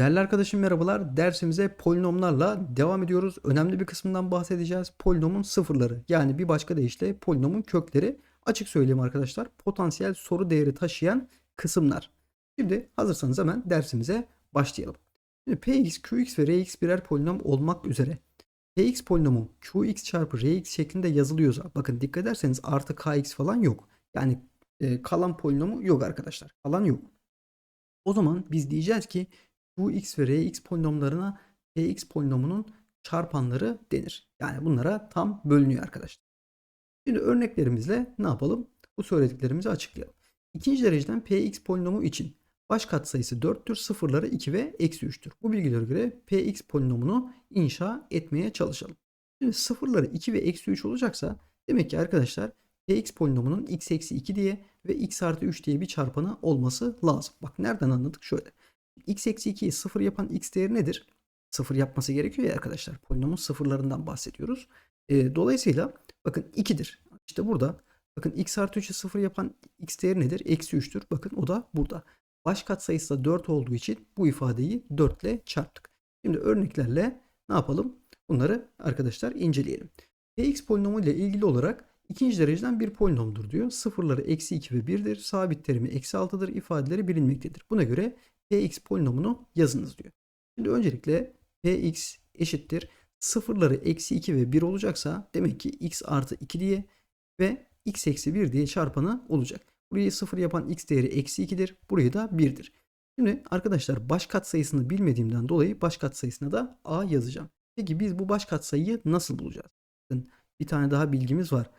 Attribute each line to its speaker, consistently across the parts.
Speaker 1: Değerli arkadaşım merhabalar. Dersimize polinomlarla devam ediyoruz. Önemli bir kısmından bahsedeceğiz. Polinomun sıfırları yani bir başka deyişle polinomun kökleri. Açık söyleyeyim arkadaşlar. Potansiyel soru değeri taşıyan kısımlar. Şimdi hazırsanız hemen dersimize başlayalım. Şimdi Px, Qx ve Rx birer polinom olmak üzere Px polinomu Qx çarpı Rx şeklinde yazılıyorsa bakın dikkat ederseniz artı Kx falan yok. Yani e, kalan polinomu yok arkadaşlar. Kalan yok. O zaman biz diyeceğiz ki Qx ve Rx polinomlarına Px polinomunun çarpanları denir. Yani bunlara tam bölünüyor arkadaşlar. Şimdi örneklerimizle ne yapalım? Bu söylediklerimizi açıklayalım. İkinci dereceden Px polinomu için baş katsayısı 4'tür, sıfırları 2 ve eksi 3'tür. Bu bilgilere göre Px polinomunu inşa etmeye çalışalım. Şimdi sıfırları 2 ve eksi 3 olacaksa demek ki arkadaşlar Px polinomunun x eksi 2 diye ve x artı 3 diye bir çarpanı olması lazım. Bak nereden anladık? Şöyle. X eksi 2'yi 0 yapan x değeri nedir? 0 yapması gerekiyor ya arkadaşlar. Polinomun sıfırlarından bahsediyoruz. E, dolayısıyla bakın 2'dir. İşte burada bakın x artı 3'ü 0 yapan x değeri nedir? Eksi 3'tür. Bakın o da burada. Baş katsayısı da 4 olduğu için bu ifadeyi 4 ile çarptık. Şimdi örneklerle ne yapalım? Bunları arkadaşlar inceleyelim. Px polinomu ile ilgili olarak ikinci dereceden bir polinomdur diyor. Sıfırları eksi 2 ve 1'dir. Sabit terimi eksi 6'dır. İfadeleri bilinmektedir. Buna göre Px polinomunu yazınız diyor. Şimdi öncelikle Px eşittir. Sıfırları eksi 2 ve 1 olacaksa demek ki x artı 2 diye ve x eksi 1 diye çarpanı olacak. Burayı 0 yapan x değeri eksi 2'dir. Burayı da 1'dir. Şimdi arkadaşlar baş katsayısını bilmediğimden dolayı baş katsayısına da a yazacağım. Peki biz bu baş katsayıyı nasıl bulacağız? Bir tane daha bilgimiz var.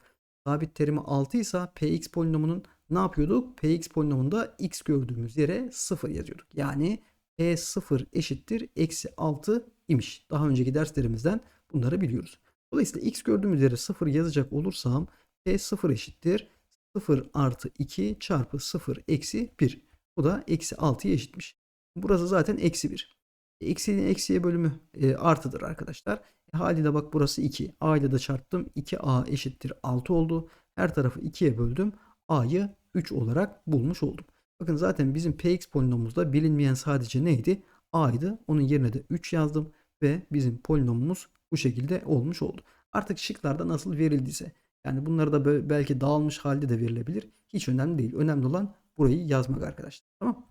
Speaker 1: Sabit terimi 6 ise px polinomunun ne yapıyorduk? px polinomunda x gördüğümüz yere 0 yazıyorduk. Yani p0 eşittir eksi 6 imiş. Daha önceki derslerimizden bunları biliyoruz. Dolayısıyla x gördüğümüz yere 0 yazacak olursam p0 eşittir 0 artı 2 çarpı 0 eksi 1. Bu da eksi 6'ya eşitmiş. Burası zaten eksi 1. Eksinin eksiye bölümü e, artıdır arkadaşlar. E, haliyle bak burası 2. A ile de çarptım. 2A eşittir 6 oldu. Her tarafı 2'ye böldüm. A'yı 3 olarak bulmuş oldum. Bakın zaten bizim Px polinomumuzda bilinmeyen sadece neydi? A'ydı. Onun yerine de 3 yazdım. Ve bizim polinomumuz bu şekilde olmuş oldu. Artık şıklarda nasıl verildiyse. Yani bunları da belki dağılmış halde de verilebilir. Hiç önemli değil. Önemli olan burayı yazmak arkadaşlar. Tamam.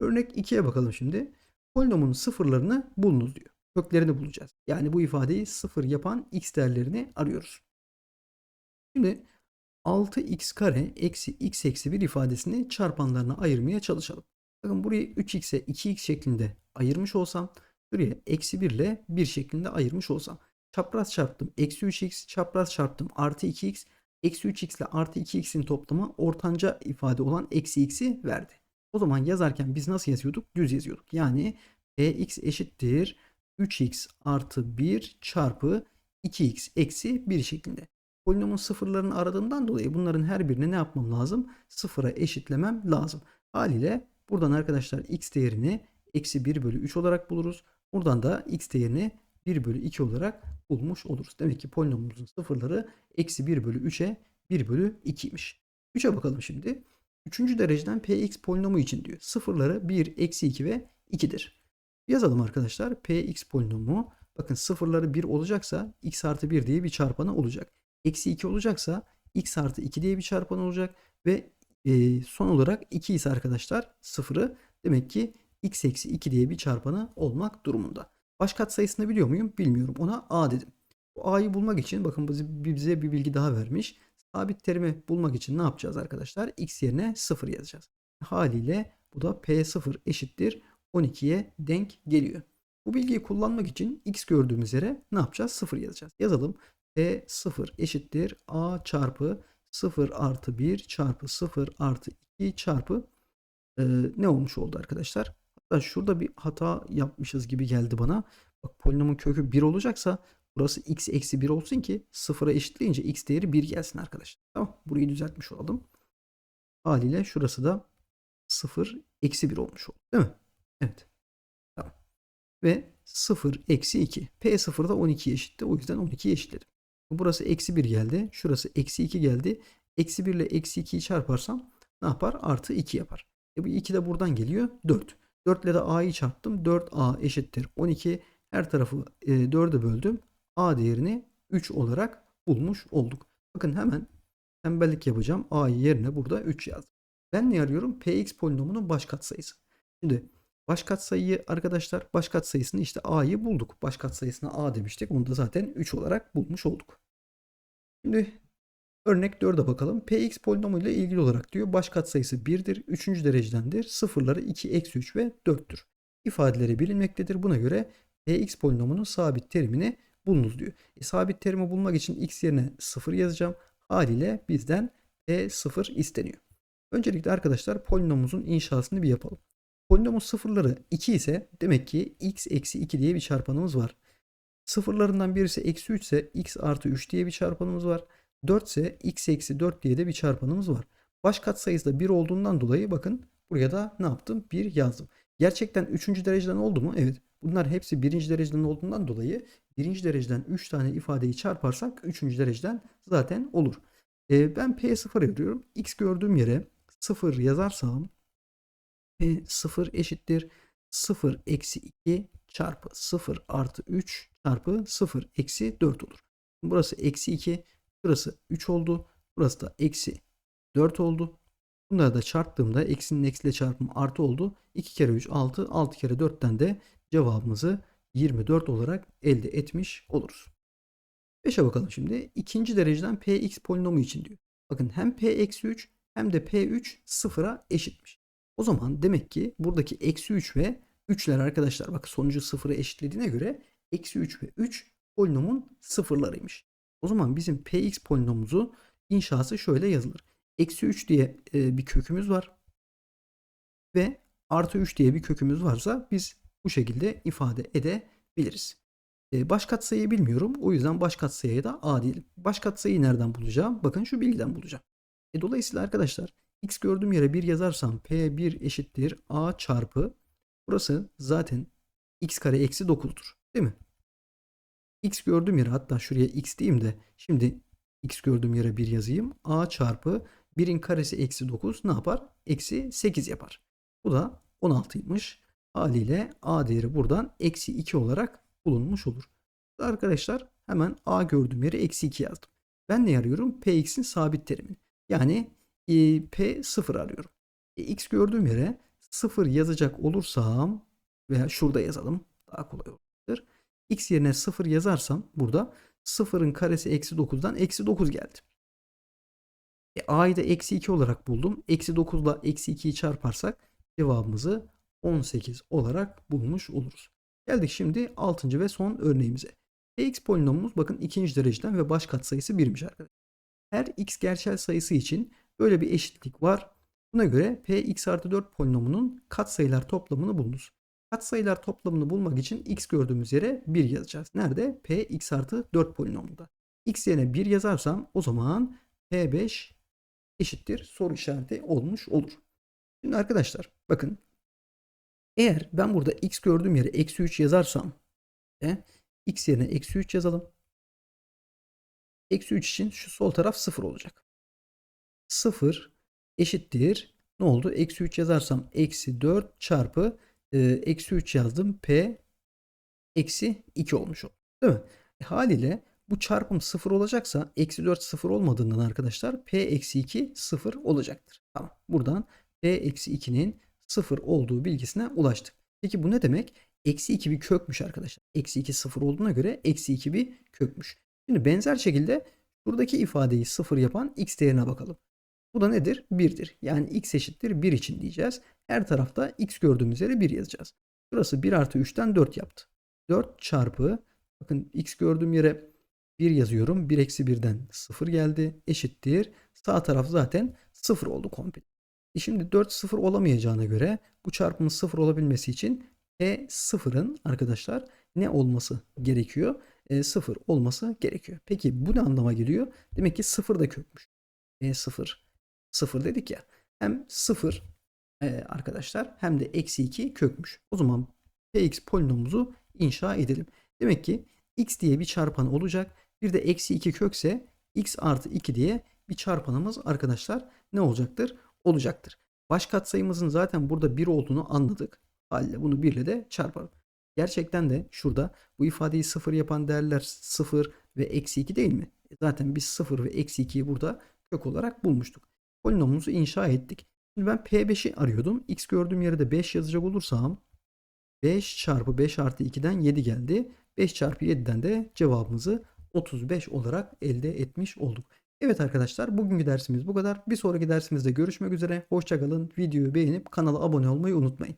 Speaker 1: Örnek 2'ye bakalım şimdi. Polinomun sıfırlarını bulunuz diyor. Köklerini bulacağız. Yani bu ifadeyi sıfır yapan x değerlerini arıyoruz. Şimdi 6x kare eksi x eksi 1 ifadesini çarpanlarına ayırmaya çalışalım. Bakın burayı 3x'e 2x şeklinde ayırmış olsam buraya eksi 1 ile 1 şeklinde ayırmış olsam çapraz çarptım eksi 3x çapraz çarptım artı 2x eksi 3x ile artı 2x'in toplamı ortanca ifade olan eksi x'i verdi. O zaman yazarken biz nasıl yazıyorduk? Düz yazıyorduk. Yani px eşittir 3x artı 1 çarpı 2x eksi 1 şeklinde. Polinomun sıfırlarını aradığımdan dolayı bunların her birini ne yapmam lazım? Sıfıra eşitlemem lazım. Haliyle buradan arkadaşlar x değerini eksi 1 bölü 3 olarak buluruz. Buradan da x değerini 1 bölü 2 olarak bulmuş oluruz. Demek ki polinomumuzun sıfırları eksi 1 bölü 3'e 1 bölü 2'ymiş. 3'e bakalım şimdi. Üçüncü dereceden px polinomu için diyor. Sıfırları 1, eksi 2 ve 2'dir. Yazalım arkadaşlar. px polinomu bakın sıfırları 1 olacaksa x artı 1 diye bir çarpanı olacak. Eksi 2 olacaksa x artı 2 diye bir çarpan olacak. Ve e, son olarak 2 ise arkadaşlar sıfırı demek ki x eksi 2 diye bir çarpanı olmak durumunda. Baş katsayısını biliyor muyum? Bilmiyorum. Ona a dedim. Bu a'yı bulmak için bakın bize bir bilgi daha vermiş. Sabit terimi bulmak için ne yapacağız arkadaşlar? X yerine 0 yazacağız. Haliyle bu da P0 eşittir 12'ye denk geliyor. Bu bilgiyi kullanmak için X gördüğümüz yere ne yapacağız? 0 yazacağız. Yazalım. P0 eşittir A çarpı 0 artı 1 çarpı 0 artı 2 çarpı e, ne olmuş oldu arkadaşlar? Hatta şurada bir hata yapmışız gibi geldi bana. Bak polinomun kökü 1 olacaksa Burası x eksi 1 olsun ki sıfıra eşitleyince x değeri 1 gelsin arkadaşlar. Tamam. Burayı düzeltmiş olalım. Haliyle şurası da 0 eksi 1 olmuş oldu. Değil mi? Evet. Tamam. Ve 0 eksi 2. P0 da 12 eşitti. O yüzden 12 eşitledim. Burası eksi 1 geldi. Şurası eksi 2 geldi. Eksi 1 ile eksi 2'yi çarparsam ne yapar? Artı 2 yapar. E bu 2 de buradan geliyor. 4. 4 ile de a'yı çarptım. 4a eşittir 12. Her tarafı e, 4'e böldüm. a değerini 3 olarak bulmuş olduk. Bakın hemen tembellik yapacağım. a'yı yerine burada 3 yazdım. Ben ne arıyorum? px polinomunun baş katsayısı. Şimdi baş katsayıyı arkadaşlar baş katsayısını işte a'yı bulduk. Baş katsayısına a demiştik. Onu da zaten 3 olarak bulmuş olduk. Şimdi örnek 4'e bakalım. px polinomu ile ilgili olarak diyor baş katsayısı 1'dir. 3. derecedendir. Sıfırları 2, eksi 3 ve 4'tür. İfadeleri bilinmektedir. Buna göre px polinomunun sabit terimini bulunuz diyor. E, sabit terimi bulmak için x yerine 0 yazacağım. Haliyle bizden p0 isteniyor. Öncelikle arkadaşlar polinomumuzun inşasını bir yapalım. Polinomun sıfırları 2 ise demek ki x eksi 2 diye bir çarpanımız var. Sıfırlarından birisi eksi 3 ise x artı 3 diye bir çarpanımız var. 4 ise x eksi 4 diye de bir çarpanımız var. Baş katsayısı da 1 olduğundan dolayı bakın buraya da ne yaptım? 1 yazdım. Gerçekten 3. dereceden oldu mu? Evet. Bunlar hepsi 1. dereceden olduğundan dolayı 1. dereceden 3 tane ifadeyi çarparsak 3. dereceden zaten olur. Ee, ben P0 yazıyorum. X gördüğüm yere 0 yazarsam P0 eşittir 0 eksi 2 çarpı 0 artı 3 çarpı 0 eksi 4 olur. Burası eksi 2. Burası 3 oldu. Burası da eksi 4 oldu. Bunları da çarptığımda eksinin eksiyle çarpım artı oldu. 2 kere 3 6. 6 kere 4'ten de cevabımızı 24 olarak elde etmiş oluruz. 5'e bakalım şimdi. İkinci dereceden px polinomu için diyor. Bakın hem p eksi 3 hem de p3 sıfıra eşitmiş. O zaman demek ki buradaki eksi 3 ve 3'ler arkadaşlar bak sonucu sıfıra eşitlediğine göre eksi 3 ve 3 polinomun sıfırlarıymış. O zaman bizim px polinomumuzu inşası şöyle yazılır. Eksi 3 diye e, bir kökümüz var. Ve artı 3 diye bir kökümüz varsa biz bu şekilde ifade edebiliriz. E, baş katsayıyı bilmiyorum. O yüzden baş katsayıya da a diyelim. Baş katsayıyı nereden bulacağım? Bakın şu bilgiden bulacağım. E, dolayısıyla arkadaşlar x gördüğüm yere 1 yazarsam p1 eşittir a çarpı burası zaten x kare eksi 9'dur. Değil mi? x gördüğüm yere hatta şuraya x diyeyim de şimdi x gördüğüm yere 1 yazayım. a çarpı 1'in karesi eksi 9 ne yapar? Eksi 8 yapar. Bu da 16'ymış. Haliyle a değeri buradan eksi 2 olarak bulunmuş olur. Arkadaşlar hemen a gördüğüm yere eksi 2 yazdım. Ben ne arıyorum? px'in sabit terimini. Yani e, p0 arıyorum. E, x gördüğüm yere 0 yazacak olursam veya şurada yazalım daha kolay olacaktır. x yerine 0 yazarsam burada 0'ın karesi eksi 9'dan eksi 9 geldi. E, a'yı da eksi 2 olarak buldum. Eksi 9 ile eksi 2'yi çarparsak cevabımızı 18 olarak bulmuş oluruz. Geldik şimdi 6. ve son örneğimize. px polinomumuz bakın ikinci dereceden ve baş katsayısı 1'miş arkadaşlar. Her x gerçel sayısı için böyle bir eşitlik var. Buna göre px artı 4 polinomunun katsayılar toplamını bulunuz. Katsayılar toplamını bulmak için x gördüğümüz yere 1 yazacağız. Nerede? px artı 4 polinomunda. x yerine 1 yazarsam o zaman p5 eşittir soru işareti olmuş olur. Şimdi arkadaşlar bakın eğer ben burada x gördüğüm yere eksi 3 yazarsam e, x yerine eksi 3 yazalım. Eksi 3 için şu sol taraf 0 olacak. 0 eşittir. Ne oldu? Eksi 3 yazarsam eksi 4 çarpı e, eksi 3 yazdım. P eksi 2 olmuş oldu. Değil mi? E, haliyle bu çarpım 0 olacaksa eksi 4 0 olmadığından arkadaşlar P eksi 2 0 olacaktır. Tamam. Buradan P eksi 2'nin 0 olduğu bilgisine ulaştık. Peki bu ne demek? Eksi 2 bir kökmüş arkadaşlar. Eksi 2 0 olduğuna göre eksi 2 bir kökmüş. Şimdi benzer şekilde buradaki ifadeyi 0 yapan x değerine bakalım. Bu da nedir? 1'dir. Yani x eşittir 1 için diyeceğiz. Her tarafta x gördüğümüz yere 1 yazacağız. Burası 1 artı 3'ten 4 yaptı. 4 çarpı bakın x gördüğüm yere 1 yazıyorum. 1 eksi 1'den 0 geldi. Eşittir. Sağ taraf zaten 0 oldu komple. E şimdi 4 0 olamayacağına göre bu çarpımın 0 olabilmesi için e 0'ın arkadaşlar ne olması gerekiyor? E, 0 olması gerekiyor. Peki bu ne anlama geliyor? Demek ki 0 da kökmüş. E 0 0 dedik ya. Hem 0 e, arkadaşlar hem de eksi 2 kökmüş. O zaman px polinomumuzu inşa edelim. Demek ki x diye bir çarpan olacak. Bir de eksi 2 kökse x artı 2 diye bir çarpanımız arkadaşlar ne olacaktır? Olacaktır. Baş katsayımızın zaten burada 1 olduğunu anladık. Haliyle bunu 1 ile de çarparım. Gerçekten de şurada bu ifadeyi 0 yapan değerler 0 ve eksi 2 değil mi? E Zaten biz 0 ve eksi 2'yi burada kök olarak bulmuştuk. Polinomumuzu inşa ettik. Şimdi ben P5'i arıyordum. X gördüğüm yere de 5 yazacak olursam 5 çarpı 5 artı 2'den 7 geldi. 5 çarpı 7'den de cevabımızı 35 olarak elde etmiş olduk. Evet arkadaşlar bugünkü dersimiz bu kadar. Bir sonraki dersimizde görüşmek üzere. Hoşçakalın. Videoyu beğenip kanala abone olmayı unutmayın.